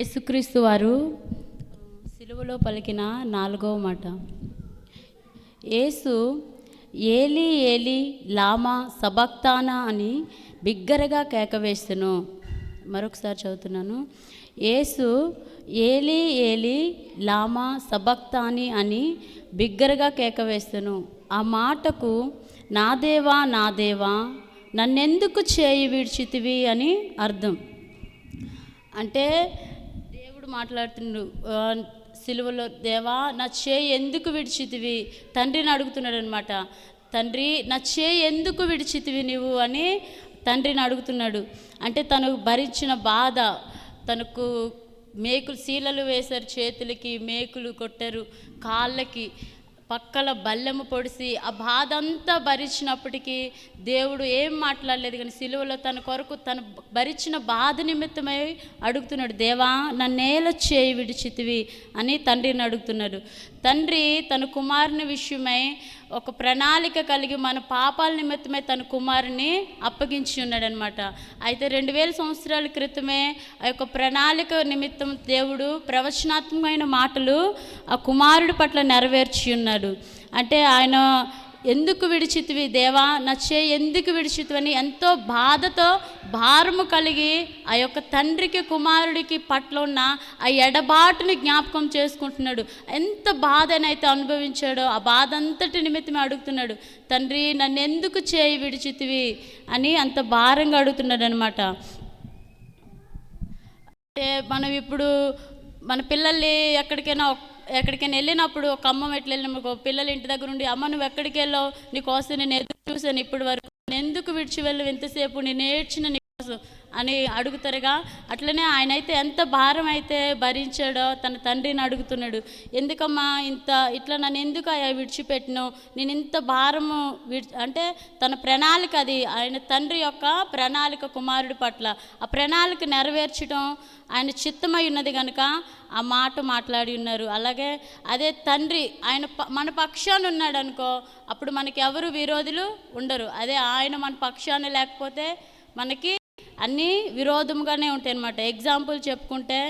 యేసుక్రీస్తు వారు సిలువలో పలికిన నాలుగవ మాట. యేసు ఏలి ఏలి లామా సబక్తానా అని బిగ్గరగా కేకవేస్తును మరొకసారి చదువుతున్నాను. యేసు ఏలి ఏలి లామా సబక్తాని అని బిగ్గరగా కేకవేస్తును ఆ మాటకు నా దేవా నా దేవా నన్నెందుకు చేయి విడిచితివి అని అర్థం. అంటే దేవుడు మాట్లాడుతున్నాడు సిలువలో దేవా నా చేయి ఎందుకు విడిచితివి? తండ్రిని అడుగుతున్నాడు అనమాట తండ్రి నా చేయి ఎందుకు విడిచితివి నీవు? అని తండ్రిని అడుగుతున్నాడు. అంటే తను భరించిన బాధ తనకు మేకులు శీలలు వేశారు చేతులకి మేకులు కొట్టారు కాళ్ళకి. పక్కల బల్లెము పొడిసి ఆ బాధ అంతా భరించినప్పటికీ దేవుడు ఏం మాట్లాడలేదు కానీ సిలువలో తన కొరకు తను భరించిన బాధ నిమిత్తమై అడుగుతున్నాడు దేవా నన్నేల చేయి విడిచితివి అని తండ్రిని అడుగుతున్నాడు. తండ్రి తన కుమారుని విషయమై ఒక ప్రణాళిక కలిగి మన పాపాల నిమిత్తమై తన కుమారుని అప్పగించి ఉన్నాడనమాట. అయితే రెండు వేల సంవత్సరాల క్రితమే ఆ యొక్క ప్రణాళిక నిమిత్తం దేవుడు ప్రవచనాత్మకమైన మాటలు ఆ కుమారుడి పట్ల నెరవేర్చి ఉన్నారు. ఉన్నాడు అంటే ఆయన ఎందుకు విడిచితివి? దేవా నా చేయి ఎందుకు విడిచితివని ఎంతో బాధతో భారము కలిగి ఆ యొక్క తండ్రికి కుమారుడికి పట్ల ఉన్న ఆ ఎడబాటుని జ్ఞాపకం చేసుకుంటున్నాడు. ఎంత బాధనైతే అనుభవించాడో ఆ బాధ అంతటి నిమిత్తమే అడుగుతున్నాడు తండ్రి నన్ను ఎందుకు చేయి విడిచితివి? అని అంత భారంగా అడుగుతున్నాడు అనమాట అంటే మనం ఇప్పుడు మన పిల్లల్ని ఎక్కడికైనా ఎక్కడికైనా వెళ్ళినప్పుడు ఒక అమ్మ ఎట్లా వెళ్ళినప్పుడు ఒక పిల్లలు ఇంటి దగ్గర ఉండి అమ్మ నువ్వు ఎక్కడికి వెళ్ళావు? నీకోసం నేను ఎదురు చూశాను ఇప్పటి వరకు. నేను ఎందుకు విడిచి వెళ్ళవు? ఎంతసేపు నేను నేర్చిన అని అడుగుతారుగా. అట్లనే ఆయన అయితే ఎంత భారం అయితే భరించాడో తన తండ్రిని అడుగుతున్నాడు. ఎందుకమ్మా ఇంత ఇట్లా నన్ను ఎందుకు అయ్యా విడిచిపెట్టినావు? నేను ఇంత భారము విడి అంటే తన ప్రణాళిక అది. ఆయన తండ్రి యొక్క ప్రణాళిక కుమారుడి పట్ల. ఆ ప్రణాళిక నెరవేర్చడం ఆయన చిత్తమై ఉన్నది కనుక ఆ మాట మాట్లాడి ఉన్నారు. అలాగే అదే తండ్రి ఆయన ప- మన పక్షాన ఉన్నాడు అనుకో అప్పుడు మనకి ఎవరు విరోధులు ఉండరు. అదే ఆయన మన పక్షాన లేకపోతే మనకి అన్నీ విరోధముగానే ఉంటాయి అన్నమాట ఎగ్జాంపుల్ చెప్పుకుంటే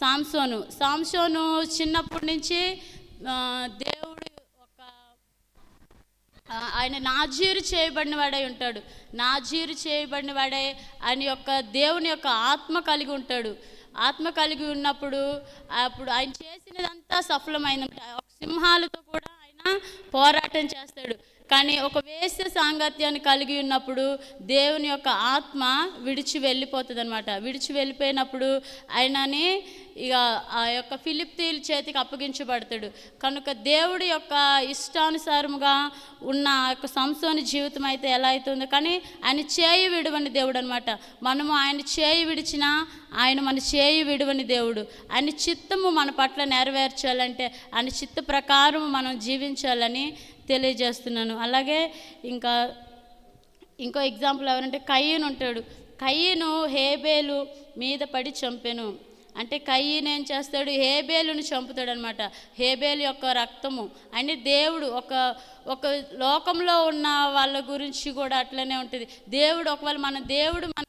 సాంసోను సాంసోను చిన్నప్పటి నుంచి దేవుడు ఒక ఆయన నాజీరు చేయబడిన వాడై ఉంటాడు. నాజీరు చేయబడిన వాడై ఆయన యొక్క దేవుని యొక్క ఆత్మ కలిగి ఉంటాడు. ఆత్మ కలిగి ఉన్నప్పుడు అప్పుడు ఆయన చేసినదంతా సఫలమైంది ఒక సింహాలతో కూడా ఆయన పోరాటం చేస్తాడు. కానీ ఒక వేశ్య సాంగత్యాన్ని కలిగి ఉన్నప్పుడు దేవుని యొక్క ఆత్మ విడిచి వెళ్ళిపోతుంది అనమాట విడిచి వెళ్ళిపోయినప్పుడు ఆయనని ఇక ఆ యొక్క ఫిలిప్తీల చేతికి అప్పగించబడతాడు. కనుక దేవుడి యొక్క ఇష్టానుసారముగా ఉన్న ఆ యొక్క సంసోని జీవితం అయితే ఎలా అవుతుందో కానీ ఆయన చేయి విడువని దేవుడు అనమాట మనము ఆయన చేయి విడిచినా ఆయన మన చేయి విడవని దేవుడు. ఆయన చిత్తము మన పట్ల నెరవేర్చాలంటే ఆయన చిత్త ప్రకారం మనం జీవించాలని తెలియజేస్తున్నాను. అలాగే ఇంకా ఇంకో ఎగ్జాంపుల్ ఎవరంటే కయ్యను ఉంటాడు. కయ్యను హేబేలు మీద పడి చంపెను. అంటే కయ్యను ఏం చేస్తాడు? హేబేలును చంపుతాడు అనమాట హేబేలు యొక్క రక్తము. అని దేవుడు ఒక ఒక లోకంలో ఉన్న వాళ్ళ గురించి కూడా అట్లనే ఉంటుంది. దేవుడు ఒకవేళ మన దేవుడు మన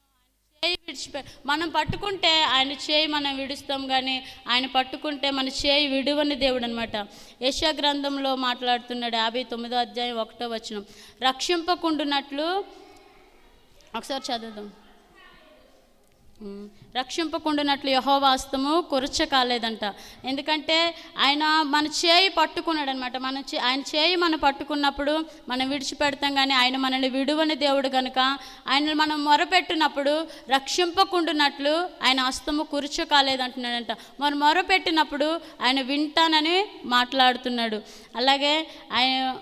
విడిచిపె మనం పట్టుకుంటే ఆయన చేయి మనం విడుస్తాం కానీ ఆయన పట్టుకుంటే మన చేయి విడువని దేవుడు అనమాట యశా గ్రంథంలో మాట్లాడుతున్నాడు యాభై తొమ్మిదో అధ్యాయం ఒకటో వచనం. రక్షింపకుండునట్లు ఒకసారి చదువుదాం. రక్షింపకుండానట్లు యహోవాస్తము కురచ కాలేదంట. ఎందుకంటే ఆయన మన చేయి పట్టుకున్నాడు అనమాట మన చే- ఆయన చేయి మనం పట్టుకున్నప్పుడు మనం విడిచిపెడతాం కానీ ఆయన మనల్ని విడువని దేవుడు కనుక ఆయన మనం మొరపెట్టినప్పుడు రక్షింపకుండానట్లు ఆయన హస్తము కురచ కాలేదంటున్నాడంట. మనం మొరపెట్టినప్పుడు ఆయన వింటానని మాట్లాడుతున్నాడు. అలాగే ఆయన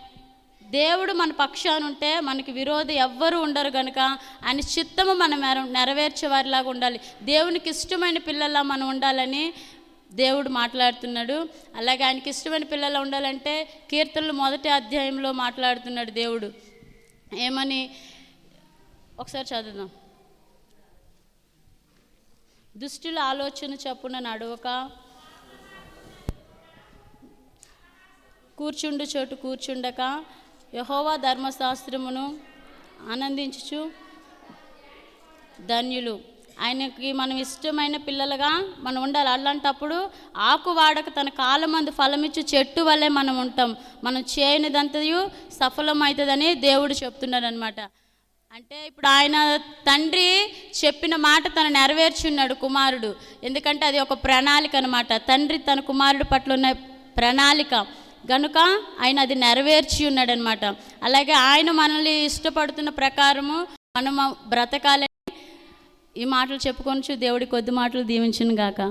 దేవుడు మన పక్షాన ఉంటే మనకి విరోధి ఎవ్వరు ఉండరు కనుక ఆయన చిత్తము మనం నెరవేర్చే వారిలాగా ఉండాలి. దేవునికి ఇష్టమైన పిల్లల్లా మనం ఉండాలని దేవుడు మాట్లాడుతున్నాడు. అలాగే ఆయనకి ఇష్టమైన పిల్లలు ఉండాలంటే కీర్తనలు మొదటి అధ్యాయంలో మాట్లాడుతున్నాడు దేవుడు. ఏమని? ఒకసారి చదువుదాం. దుష్టుల ఆలోచన చప్పున నడవక కూర్చుండు చోటు కూర్చుండక యహోవా ధర్మశాస్త్రమును ఆనందించుచు ధన్యులు. ఆయనకి మనం ఇష్టమైన పిల్లలుగా మనం ఉండాలి. అలాంటప్పుడు ఆకు వాడక తన కాలమందు ఫలమిచ్చు చెట్టు వల్లే మనం ఉంటాం. మనం చేయనిదంతయు సఫలమవుతుందని దేవుడు చెప్తున్నాడు అనమాట అంటే ఇప్పుడు ఆయన తండ్రి చెప్పిన మాట తను నెరవేర్చున్నాడు కుమారుడు. ఎందుకంటే అది ఒక ప్రణాళిక అనమాట తండ్రి తన కుమారుడు పట్ల ఉన్న ప్రణాళిక. గనుక ఆయన అది నెరవేర్చి ఉన్నాడనమాట. అలాగే ఆయన మనల్ని ఇష్టపడుతున్న ప్రకారము మనం బ్రతకాలని ఈ మాటలు చెప్పుకొని దేవుడి కొద్ది మాటలు దీవించిన గాక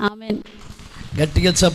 ఆమె గట్టిగా